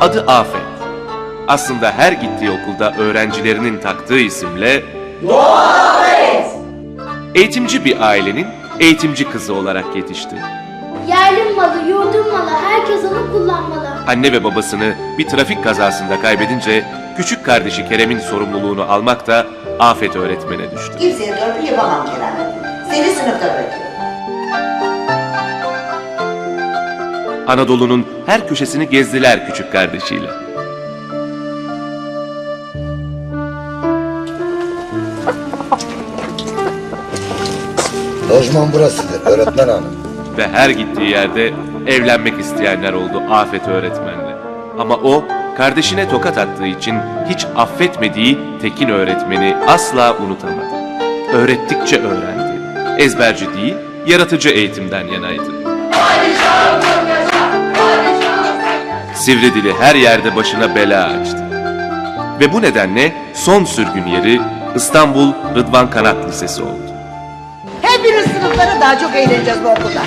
Adı Afet. Aslında her gittiği okulda öğrencilerinin taktığı isimle Eğitimci bir ailenin eğitimci kızı olarak yetişti. Yerli malı, yurdun malı, herkes onu kullanmalı. Anne ve babasını bir trafik kazasında kaybedince küçük kardeşi Kerem'in sorumluluğunu almak da Afet öğretmene düştü. Kimseye torpil yapamam Keramettin. Seni sınıfta bırakıyorum. Anadolu'nun her köşesini gezdiler küçük kardeşiyle. Lojman burasıdır öğretmen hanım. Ve her gittiği yerde evlenmek isteyenler oldu Afet öğretmenle. Ama o kardeşine tokat attığı için hiç affetmediği Tekin öğretmeni asla unutamadı. Öğrettikçe öğrendi. Ezberci değil, yaratıcı eğitimden yanaydı. Sivri dili her yerde başına bela açtı. Ve bu nedenle son sürgün yeri İstanbul Rıdvan Kanat Lisesi oldu. Hepiniz sınıfları daha çok eğleneceğiz bu okulda.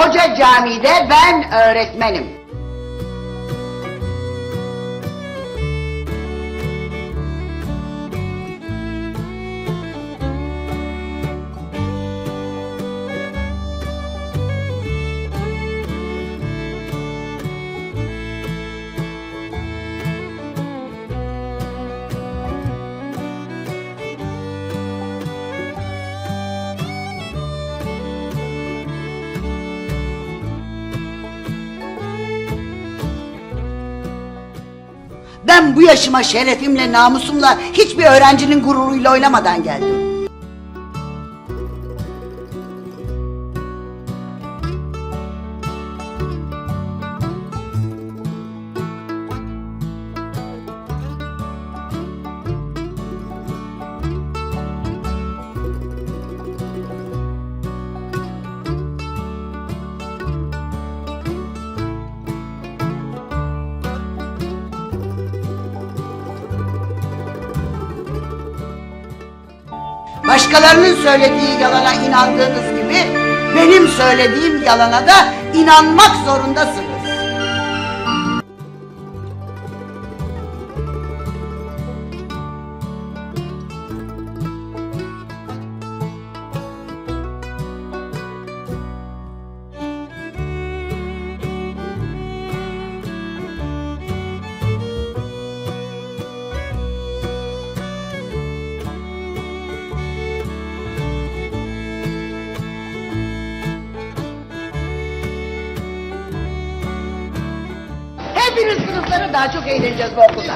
Hoca camide ben öğretmenim. Ben bu yaşıma şerefimle, namusumla hiçbir öğrencinin gururuyla oynamadan geldim. Başkalarının söylediği yalana inandığınız gibi benim söylediğim yalana da inanmak zorundasınız. Hepiniz sınıfları daha çok eğleneceğiz bu okulda.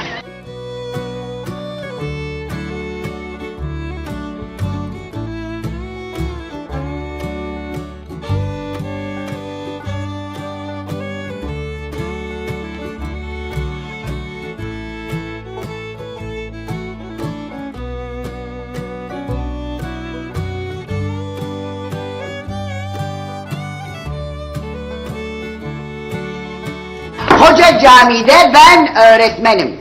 Camide ben öğretmenim.